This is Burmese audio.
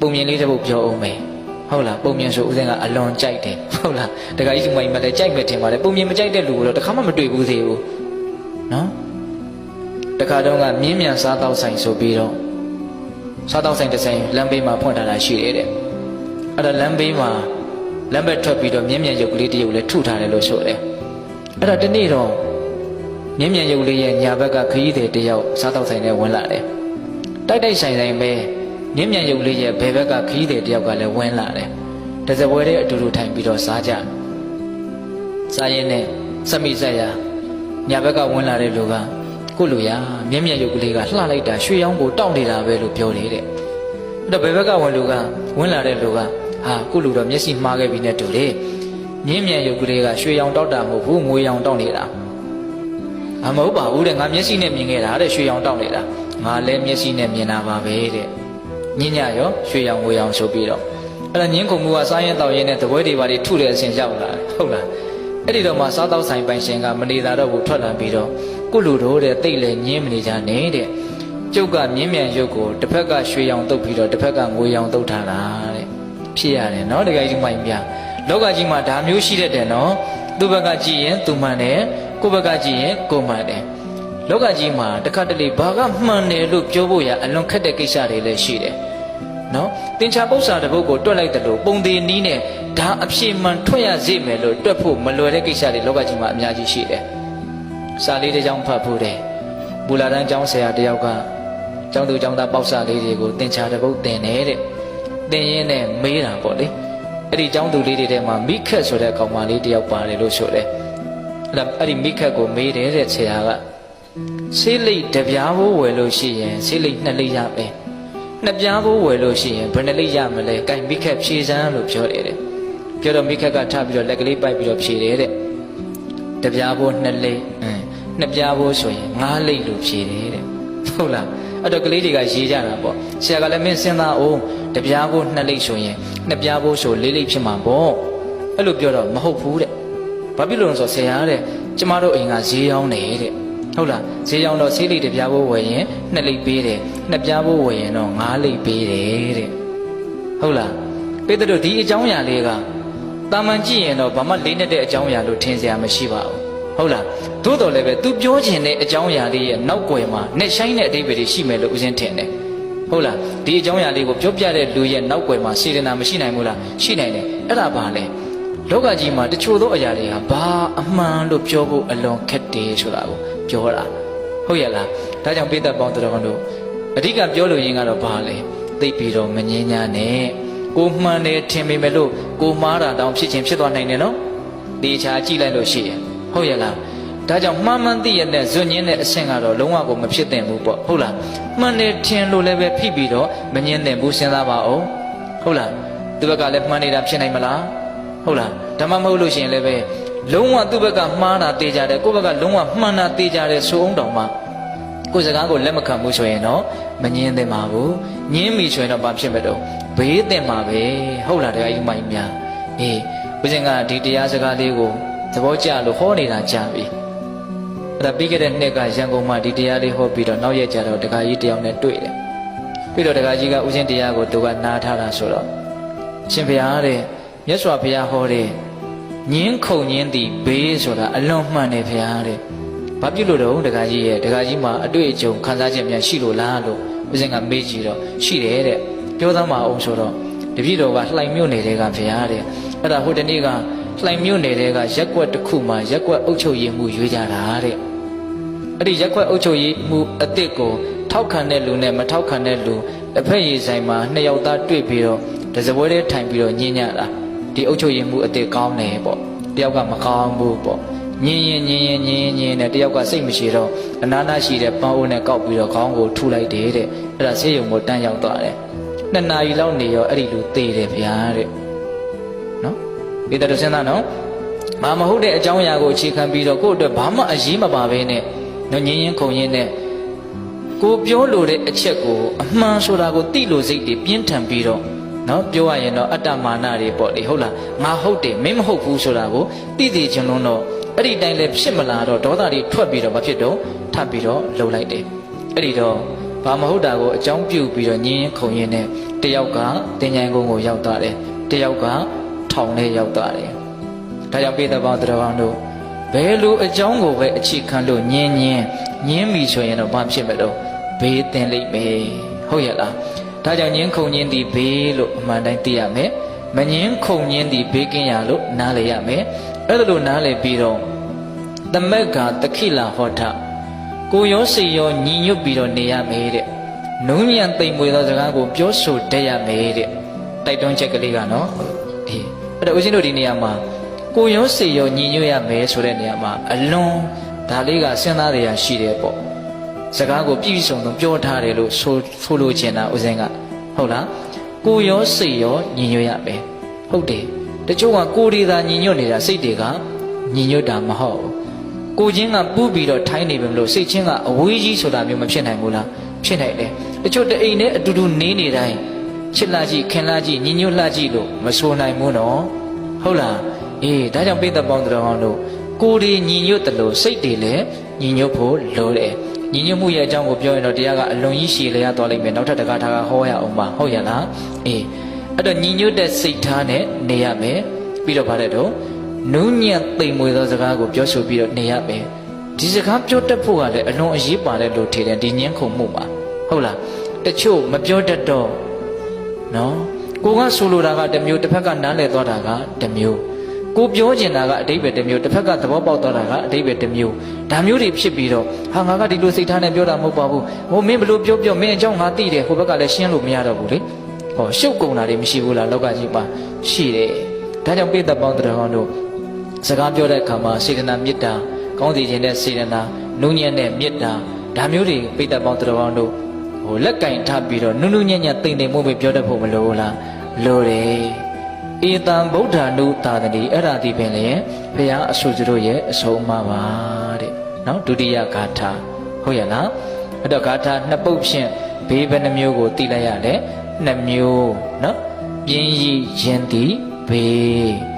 ပုံမြင်လေးတစ်ပုဒ်ပြောအောင်မယ်ဟုတ်လားပုံမြင်ဆိုဦးစင်းကအလွန်ကြိုက်တယ်ဟုတ်လားတခါကြီးဒီမိုင်းမလည်းကြိုက်မယ်ထင်ပါတယ်ပုံမြင်မကြိုက်တဲ့လူကိုတော့တခါမှမတွေ့ဘူးသေးဘူးနော်တခါတော့ကမြင်းမြန်စားတော့ဆိုင်ဆိုပြီးတော့စားတော့ဆိုင်တစ်ဆိုင်လမ်းဘေးမှာဖွင့်ထားတာရှိတယ်တဲ့အဲ့ဒါလမ်းဘေးမှာလမ်းဘက်ထွက်ပြီးတော့မြင်းမြန်ရုပ်ကလေးတစ်ရုပ်လည်းထုထားတယ်လို့ဆိုတယ်အဲ့ဒါတနေ့တော့မြင်းမြန်ရုပ်လေးရဲ့ညာဘက်ကခရီးသည်တစ်ယောက်စားတော့ဆိုင်နဲ့ဝင်လာတယ်တိုက်တိုက်ဆိုင်ဆိုင်ပဲ မြင်းမြန်ရုပ်လေးရဲ့ဘယ်ဘက်ကခရီးသည်တစ်ယောက်ကလည်းဝင်လာတယ်တစပွဲတဲ့အတူတူထိုင်ပြီးတော့စားကြစားရင်းနဲ့စက်မိဆက်ရညာဘက်ကဝင်လာတဲ့လူကကိုလူရမြင်းမြန်ရုပ်ကလေးကလှလိုက်တာရွှေရောင်းကိုတောင့်နေတာပဲလို့ပြောနေတဲ့အဲ့တော့ဘယ်ဘက်ကဝင်လူကဝင်လာတဲ့လူကဟာကိုလူတော့မျက်စိမှားခဲ့ပြီနဲ့တူတယ်မြင်းမြန်ရုပ်ကလေးကရွှေရောင်တောက်တာမဟုတ်ဘူးငွေရောင်တောက်နေတာအမဟုတ်ပါဘူးတဲ့ငါမျက်စိနဲ့မြင်ခဲ့တာတဲ့ရွှေရောင်တောက်နေတာငါလည်းမျက်စိနဲ့မြင်တာပါပဲတဲ့ ညညရောရွှေရောင်ငွေရောင်ဆိုပြီးတော့အဲ့ဒါညင်းခုံမှုကစားရင်တောက်ရင်နဲ့တပွဲတွေပါတွေထုတဲ့အစဉ်ရောက်လာတယ်ဟုတ်လားအဲ့ဒီတော့မှစားတော့ဆိုင်ပိုင်ရှင်ကမနေတာတော့ဘူးထွက်လာပြီးတော့ကိုလူတို့တဲ့တိတ်လေညင်းမနေကြနဲ့တဲ့ကျုပ်ကမြင်းမြန်ရုပ်ကိုတစ်ဖက်ကရွှေရောင်တုပ်ပြီးတော့တစ်ဖက်ကငွေရောင်တုပ်ထားတာတဲ့ဖြစ်ရတယ်နော်တကယ်ကြီးမိုင်းပြလောကကြီးမှာဒါမျိုးရှိတတ်တယ်နော်သူ့ဘက်ကကြည့်ရင်သူမှန်တယ်ကိုယ့်ဘက်ကကြည့်ရင်ကိုယ်မှန်တယ်လောကကြီးမှာတစ်ခါတလေဘာကမှန်တယ်လို့ပြောဖို့ရအလွန်ခက်တဲ့ကိစ္စတွေလည်းရှိတယ် နော်တင်ချာပု္ပ္ပာတစ်ပုဒ်ကိုတွက်လိုက်တယ်လို့ပုံသေးနီးနဲ့ဒါအဖြေမှန်ထွက်ရစေမယ်လို့တွက်ဖို့မလွယ်တဲ့ကိစ္စတွေလောကကြီးမှာအများကြီးရှိတယ်စာလေးတစ်ကြောင်းဖတ်ဖို့တယ်ဘူလာတန်းကျောင်းဆရာတယောက်ကကျောင်းသူကျောင်းသားပေါက်စာလေးတွေကိုတင်ချာတစ်ပုဒ်တင်နေတဲ့တင်ရင်းနဲ့မေးတာပေါ့လေအဲ့ဒီကျောင်းသူလေးတွေထဲမှာမိခက်ဆိုတဲ့ကောင်မလေးတယောက်ပါတယ်လို့ဆိုတယ်အဲ့ဒါအဲ့ဒီမိခက်ကိုမေးတယ်တဲ့ဆရာကဆေးလိတ်တပြားဘိုးဝယ်လို့ရှိရင်ဆေးလိတ်နှစ်လိတ်ရပဲ နှစ်ပြားဘိုးဝယ်လို့ရှိရင်ဘယ်နှစ်လိတ်ရမလဲ။ကင်မိခက်ဖြေစမ်းလို့ပြောတယ်တဲ့။ပြောတော့မိခက်ကထပြီးတော့လက်ကလေးပိုက်ပြီးတော့ဖြေတယ်တဲ့။တပြားဘိုးနှစ်လိတ်အင်းနှစ်ပြားဘိုးဆိုရင်ငါးလိတ်လို့ဖြေတယ်တဲ့။ဟုတ်လား။အဲ့တော့ကလေးတွေကရေးကြတာပေါ့။ဆရာကလည်းမင်းစဉ်းစားအောင်တပြားဘိုးနှစ်လိတ်ဆိုရင်နှစ်ပြားဘိုးဆိုလေးလိတ်ဖြစ်မှာပေါ့။အဲ့လိုပြောတော့မဟုတ်ဘူးတဲ့။ဘာဖြစ်လို့လဲဆိုတော့ဆရာတဲ့ကျမတို့အိမ်ကဈေးရောင်းတယ်တဲ့။ ဟုတ်လားဈေးရောင်းတော့ဆေးလိတ်တစ်ပြားဘိုးဝယ်ရင်နှစ်လိတ်ပေးတယ်နှစ်ပြားဘိုးဝယ်ရင်တော့ငါးလိတ်ပေးတယ်တဲ့ဟုတ်လားပေတတို့ဒီအကြောင်းအရာလေးကတာမန်ကြည့်ရင်တော့ဘာမှလေးနဲ့တဲ့အကြောင်းအရာလို့ထင်စရာမရှိပါဘူးဟုတ်လားသို့တော်လည်းပဲ तू ပြောချင်တဲ့အကြောင်းအရာလေးရဲ့နောက်ွယ်မှာနဲ့ဆိုင်တဲ့အတိတ်တွေရှိမယ်လို့ဦးဇင်းထင်တယ်ဟုတ်လားဒီအကြောင်းအရာလေးကိုပြောပြတဲ့လူရဲ့နောက်ွယ်မှာစေတနာမရှိနိုင်ဘူးလားရှိနိုင်တယ်အဲ့ဒါပါလေ လောကကြီးမှာတချို့သောအရာတွေကဘာအမှန်လို့ပြောဖို့အလွန်ခက်တယ်ဆိုတာကိုပြောတာဟုတ်ရဲ့လားဒါကြောင့်ပိဿပေါင်းတော်တို့အဓိကပြောလို့ရင်းကတော့ဘာလဲသိပြီးတော့မငင်းညာနဲ့ကိုမှန်တယ်ထင်ပေမဲ့လို့ကိုမှားတာတောင်ဖြစ်ချင်းဖြစ်သွားနိုင်တယ်နော်ဒီချာကြည့်လိုက်လို့ရှိရင်ဟုတ်ရဲ့လားဒါကြောင့်မှန်မှန်သိရတဲ့ဇွညင်းတဲ့အဆင့်ကတော့လုံးဝကိုမဖြစ်သင့်ဘူးပေါ့ဟုတ်လားမှန်တယ်ထင်လို့လည်းပဲဖိပြီးတော့မငင်းသင့်ဘူးစဉ်းစားပါအောင်ဟုတ်လားသူဘက်ကလည်းမှန်နေတာဖြစ်နိုင်မလား ဟုတ်လားဓမ္မမဟုတ်လို့ရှိရင်လည်းပဲလုံးဝသူ့ဘက်ကမှားတာတေးကြတယ်ကိုယ့်ဘက်ကလုံးဝမှန်တာတေးကြတယ်ဆိုအောင်တောင်မှကိုယ်စကားကိုလက်မခံဘူးဆိုရင်တော့မငင်းသင့်ပါဘူးငင်းပြီဆိုရင်တော့ဘာဖြစ်မဲ့တော့ဘေးသင့်ပါပဲဟုတ်လားတရားကြီးမိုင်းများအေးဘုရင်ကဒီတရားစကားလေးကိုသဘောကျလို့ဟောနေတာကြာပြီအဲ့ဒါပြီးခဲ့တဲ့နှစ်ကရန်ကုန်မှာဒီတရားလေးဟောပြီးတော့နောက်ရက်ကျတော့တရားကြီးတယောက်နဲ့တွေ့တယ်ပြီးတော့တရားကြီးကဥစဉ်တရားကိုသူကနားထားတာဆိုတော့ရှင်ဘုရားတဲ့ မြတ်စွာဘုရားဟောတဲ့ညင်းခုန်ညင်းသည်ဘေးဆိုတာအလွန်မှန်တယ်ဘုရားတဲ့ဘာဖြစ်လို့တော့ဒကာကြီးရဲ့ဒကာကြီးမှာအတွေ့အကြုံခံစားချက်များရှိလို့လားလို့ဦးဇင်ကမေးကြည့်တော့ရှိတယ်တဲ့ပြောသားမအောင်ဆိုတော့တပည့်တော်ကလှိုင်မြို့နယ်တဲကဘုရားတဲ့အဲ့ဒါဟိုတနေ့ကလှိုင်မြို့နယ်တဲကရက်ကွက်တစ်ခုမှာရက်ကွက်အုပ်ချုပ်ရေးမှုရွေးကြတာတဲ့အဲ့ဒီရက်ကွက်အုပ်ချုပ်ရေးမှုအစ်စ်ကိုထောက်ခံတဲ့လူနဲ့မထောက်ခံတဲ့လူတစ်ဖက်ရည်ဆိုင်မှာနှစ်ယောက်သားတွေ့ပြီးတော့တစပွဲလေးထိုင်ပြီးတော့ညင်ညတာ ဒီအုပ်ချုပ်ရေးမှုအစ်စ်ကောင်းတယ်ပေါ့တယောက်ကမကောင်းဘူးပေါ့ညင်ရင်ညင်ရင်ညင်ရင်ညင်နဲ့တယောက်ကစိတ်မရှိတော့အနာနာရှိတဲ့ပန်းအိုးနဲ့ကောက်ပြီးတော့ခေါင်းကိုထုလိုက်တယ်တဲ့အဲ့ဒါဆေးရုံကိုတန်းရောက်သွားတယ်နှစ်နာရီလောက်နေရောအဲ့ဒီလူသေတယ်ဗျာတဲ့နော်ဒီတတော်စဉ်းစားနော်မမဟုတ်တဲ့အကြောင်းအရာကိုအခြေခံပြီးတော့ကိုယ့်အတွက်ဘာမှအရေးမပါဘဲနဲ့နော်ညင်ရင်ခုန်ရင်နဲ့ကိုပြောလို့တဲ့အချက်ကိုအမှန်ဆိုတာကိုသိလို့စိတ်တွေပြင်းထန်ပြီးတော့ နော်ပြောရရင်တော့အတ္တမာနတွေပေါ့လေဟုတ်လားငါဟုတ်တယ်မင်းမဟုတ်ဘူးဆိုတာကိုသိသိချင်လို့တော့အဲ့ဒီတိုင်းလည်းဖြစ်မလာတော့ဒေါသတွေထွက်ပြီးတော့မဖြစ်တော့ထပ်ပြီးတော့လှုပ်လိုက်တယ်အဲ့ဒီတော့ဘာမဟုတ်တာကိုအကြောင်းပြုပြီးတော့ညင်းရင်ခုန်ရင်နဲ့တယောက်ကတင်ញိုင်ကုန်းကိုရောက်သွားတယ်တယောက်ကထောင်ထဲရောက်သွားတယ်ဒါကြောင့်ပိဿပေါင်းတော်ကောင်းတို့ဘယ်လိုအကြောင်းကိုပဲအခြေခံလို့ညင်းညင်းညင်းပြီဆိုရင်တော့ဘာဖြစ်မလို့ဘေးတင်လိမ့်မယ်ဟုတ်ရဲ့လား ဒါကြောင့်ညင်းခုန်ညင်းသည်ဘေးလို့အမှန်တိုင်းသိရမယ်မညင်းခုန်ညင်းသည်ဘေးကင်းရလို့နားလည်ရမယ်အဲ့ဒါလို့နားလည်ပြီးတော့သမက်ကတခိလာဟောထကိုရောစိတ်ရောညီညွတ်ပြီးတော့နေရမယ်တဲ့နုံညံသိမ်မွေသောစကားကိုပြောဆိုတတ်ရမယ်တဲ့တိုက်တွန်းချက်ကလေးကနော်အေးအဲ့တော့ဦးဇင်းတို့ဒီနေရာမှာကိုရောစိတ်ရောညီညွတ်ရမယ်ဆိုတဲ့နေရာမှာအလွန်ဒါလေးကစဉ်းစားရရှိတယ်ပေါ့ စကားကိုပြည့်စုံဆုံးပြောထားတယ်လို့ဆိုဆိုလိုချင်တာဦးဇင်းကဟုတ်လားကိုရောစိတ်ရောညီညွတ်ရမယ်ဟုတ်တယ်တချို့ကကိုယ်တွေသာညီညွတ်နေတာစိတ်တွေကညီညွတ်တာမဟုတ်ဘူးကိုချင်းကပူးပြီးတော့ထိုင်းနေပြီမလို့စိတ်ချင်းကအဝေးကြီးဆိုတာမျိုးမဖြစ်နိုင်ဘူးလားဖြစ်နိုင်တယ်တချို့တအိမ်နဲ့အတူတူနေနေတိုင်းချစ်လာကြည့်ခင်လာကြည့်ညီညွတ်လာကြည့်လို့မဆိုနိုင်ဘူးနော်ဟုတ်လားအေးဒါကြောင့်ပိဿပေါင်းတော်အောင်တို့ကိုယ်တွေညီညွတ်တယ်လို့စိတ်တွေလည်းညီညွတ်ဖို့လိုတယ် ညီညွတ်မှုရဲ့အကြောင်းကိုပြောရင်တော့တရားကအလွန်ကြီးရှည်လျားသွားလိမ့်မယ်နောက်ထပ်တကားထားကဟောရအောင်ပါဟုတ်ရလားအေးအဲ့တော့ညီညွတ်တဲ့စိတ်ထားနဲ့နေရမယ်ပြီးတော့ဗါတဲ့တော့နုညံ့သိမ်မွေသောစကားကိုပြောဆိုပြီးတော့နေရမယ်ဒီစကားပြောတတ်ဖို့ကလည်းအလွန်အရေးပါတယ်လို့ထင်တယ်ဒီညင်းခုန်မှုမှာဟုတ်လားတချို့မပြောတတ်တော့နော်ကိုကဆိုလိုတာကတစ်မျိုးတစ်ဖက်ကနားလည်သွားတာကတစ်မျိုး ကိုပြောချင်တာကအတိတ်ပဲတစ်မျိုးတစ်ဖက်ကသဘောပေါက်သွားတာကအတိတ်ပဲတစ်မျိုးဒါမျိုးတွေဖြစ်ပြီးတော့ဟာငါကဒီလိုစိတ်ထားနဲ့ပြောတာမဟုတ်ပါဘူးဟိုမင်းဘလို့ပြောပြောမင်းအကြောင်းငါသိတယ်ဟိုဘက်ကလည်းရှင်းလို့မရတော့ဘူးလေဟောရှုပ်ကုန်တာတွေမရှိဘူးလားလောကကြီးမှာရှိတယ်ဒါကြောင့်ပိဿပေါင်းတော်ကောင်းတို့စကားပြောတဲ့အခါမှာစေတနာမေတ္တာကောင်းစီခြင်းတဲ့စေတနာနုညံ့တဲ့မေတ္တာဒါမျိုးတွေပိဿပေါင်းတော်ကောင်းတို့ဟိုလက်ကင်ထားပြီးတော့နုနုညံ့ညံ့တိမ်တိမ်မှုပဲပြောတတ်ဖို့မလိုဘူးလားလိုတယ် ဧတံဗုဒ္ဓ ानु သာသတိအဲ့ဒါဒီပင်လေဘုရားအဆုစတို့ရဲ့အဆုံးအမပါတဲ့နော်ဒုတိယဂါထာဟုတ်ရလားအဲ့တော့ဂါထာနှစ်ပုတ်ဖြင့်ဘေးဘယ်နှမျိုးကိုသိလိုက်ရတယ်နှစ်မျိုးနော်ပြင်းရည်ရင်သည်ဘေး